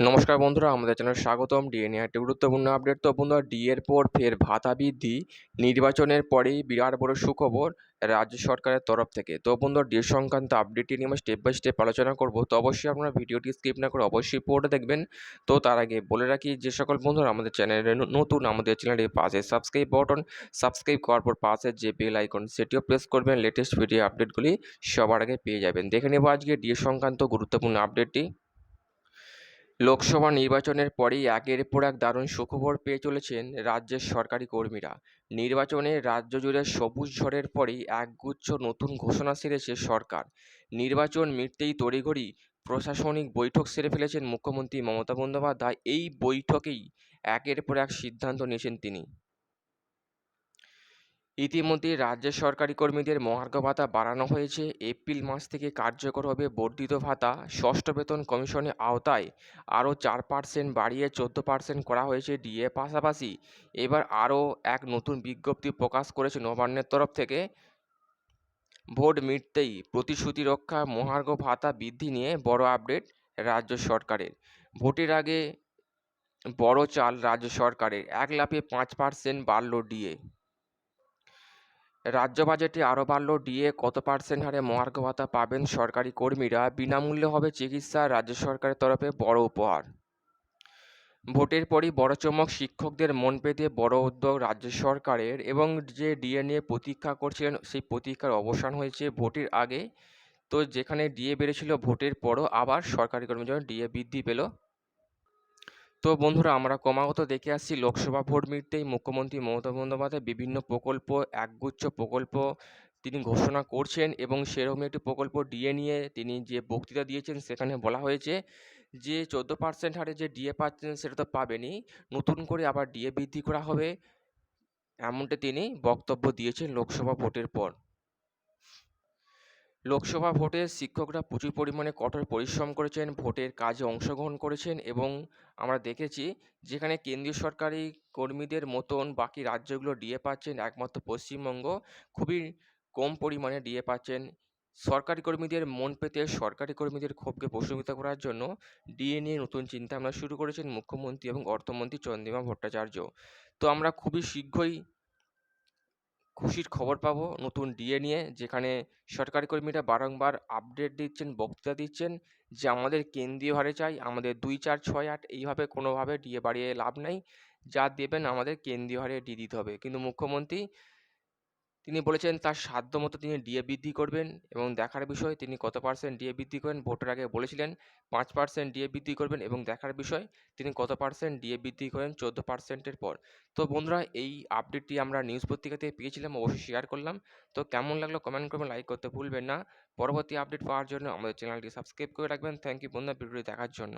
নমস্কার বন্ধুরা, আমাদের চ্যানেল স্বাগতম। ডিএ নিয়ে একটি গুরুত্বপূর্ণ আপডেট। তো বন্ধুরা ডিএর পর ফের ভাতা বৃদ্ধি, নির্বাচনের পরেই বিরাট বড় সুখবর রাজ্য সরকারের তরফ থেকে। তো বন্ধুরা ডিএ সংক্রান্ত আপডেটটি নিয়ে আমরা স্টেপ বাই স্টেপ আলোচনা করব। তো অবশ্যই আপনারা ভিডিওটি স্কিপ না করে অবশ্যই পুরোটা দেখবেন। তো তার আগে বলে রাখি, যে সকল বন্ধুরা, আমাদের চ্যানেলে নতুন, আমাদের চ্যানেলের পাশে সাবস্ক্রাইব বাটন সাবস্ক্রাইব করার পর পাশে যে বেল আইকন সেটিও প্রেস করবেন। লেটেস্ট ভিডিও আপডেটগুলি সবার আগে পেয়ে যাবেন। দেখে নেব আজকে ডিএ সংক্রান্ত গুরুত্বপূর্ণ আপডেটটি লোকসভা নির্বাচনের পরেই একের পর এক দারুণ সুখবর পেয়ে চলেছেন রাজ্যের সরকারি কর্মীরা। নির্বাচনে রাজ্য জুড়ে সবুজ ঝড়ের পরেই একগুচ্ছ নতুন ঘোষণা সেরেছে সরকার। নির্বাচন মিটতেই তড়িঘড়ি প্রশাসনিক বৈঠক সেরে ফেলেছেন মুখ্যমন্ত্রী মমতা বন্দ্যোপাধ্যায়। এই বৈঠকেই একের পর এক সিদ্ধান্ত নিয়েছেন তিনি। ইতিমধ্যে রাজ্যের সরকারি কর্মীদের মহার্ঘ ভাতা বাড়ানো হয়েছে। এপ্রিল মাস থেকে কার্যকর হবে বর্ধিত ভাতা। ষষ্ঠ বেতন কমিশনের আওতায় আরও চার পার্সেন্ট বাড়িয়ে চোদ্দ পার্সেন্ট করা হয়েছে ডিএ পাশাপাশি। এবার আরও এক নতুন বিজ্ঞপ্তি প্রকাশ করেছে নবান্নের তরফ থেকে। ভোট মিটতেই প্রতিশ্রুতি রক্ষা, মহার্ঘ ভাতা বৃদ্ধি নিয়ে বড় আপডেট রাজ্য সরকারের। ভোটের আগে বড় চাল রাজ্য সরকারের। এক লাফে পাঁচ পার্সেন্ট বাড়ল ডিএ। রাজ্য বাজেটে আরও বাড়ল ডিএ। কত পার্সেন্ট হারে মহার্ঘ ভাতা পাবেন সরকারি কর্মীরা? বিনামূল্যে হবে চিকিৎসা, রাজ্য সরকারের তরফে বড় উপহার। ভোটের পরই বড় চমক শিক্ষকদের মন পেতে বড় উদ্যোগ রাজ্য সরকারের এবং যে ডিএ নিয়ে প্রতীক্ষা করছিলেন সেই প্রতীক্ষার অবসান হয়েছে ভোটের আগে। তো যেখানে ডিএ বেড়েছিল, ভোটের পরও আবার সরকারি কর্মীদের ডিএ বৃদ্ধি পেল। তো বন্ধুরা, আমরা ক্রমাগত দেখে আসছি লোকসভা ভোট মিটতেই মুখ্যমন্ত্রী মমতা বন্দ্যোপাধ্যায় বিভিন্ন প্রকল্প, একগুচ্ছ প্রকল্প তিনি ঘোষণা করছেন এবং সেরকম একটি প্রকল্প ডিএ নিয়ে তিনি যে বক্তৃতা দিয়েছেন সেখানে বলা হয়েছে যে চোদ্দ পার্সেন্ট হারে যে ডিএ পাচ্ছেন সেটা তো পাবেনই, নতুন করে আবার ডিএ বৃদ্ধি করা হবে, এমনটা তিনি বক্তব্য দিয়েছেন লোকসভা ভোটের পর। লোকসভা ভোটে শিক্ষকরা প্রচুর পরিমাণে কঠোর পরিশ্রম করেছেন, ভোটের কাজে অংশগ্রহণ করেছেন এবং আমরা দেখেছি যেখানে কেন্দ্রীয় সরকারি কর্মীদের মতন বাকি রাজ্যগুলো ডিএ পাচ্ছেন, একমাত্র পশ্চিমবঙ্গ, খুবই কম পরিমাণে ডিএ পাচ্ছেন। সরকারি কর্মীদের মন পেতে সরকারি কর্মীদের ক্ষোভকে প্রশমিত করার জন্য ডিএ নিয়ে নতুন চিন্তা আমরা শুরু করেছেন মুখ্যমন্ত্রী এবং অর্থমন্ত্রী চন্দ্রিমা ভট্টাচার্য। তো আমরা খুবই শীঘ্রই খুশির খবর পাবো নতুন ডিএ নিয়ে, যেখানে সরকারি কর্মীরা বারংবার আপডেট দিচ্ছেন, বক্তৃতা দিচ্ছেন যে আমাদের কেন্দ্রীয় হারে চাই, আমাদের দুই চার ছয় আট এইভাবে কোনোভাবে ডিএ বাড়িয়ে লাভ নেই। যা দেবেন আমাদের কেন্দ্রীয় হারে ডি দিতে হবে। কিন্তু মুখ্যমন্ত্রী তিনি বলেছেন, তার সাধ্য মতো তিনি ডিএ বৃদ্ধি করবেন এবং দেখার বিষয় তিনি কত পার্সেন্ট ডিএ বৃদ্ধি করেন ভোটের আগে বলেছিলেন, পাঁচ পার্সেন্ট ডিএ বৃদ্ধি করবেন এবং দেখার বিষয় তিনি কত পার্সেন্ট ডিএ বৃদ্ধি করেন চোদ্দ পার্সেন্টের পর। তো বন্ধুরা, এই আপডেটটি আমরা নিউজ পত্রিকাতে পেয়েছিলাম, অবশ্যই শেয়ার করলাম। তো কেমন লাগল কমেন্ট করবেন লাইক করতে ভুলবেন না। পরবর্তী আপডেট পাওয়ার জন্য আমাদের চ্যানেলটি সাবস্ক্রাইব করে রাখবেন। থ্যাংক ইউ বন্ধুরা, ভিডিওটি দেখার জন্য।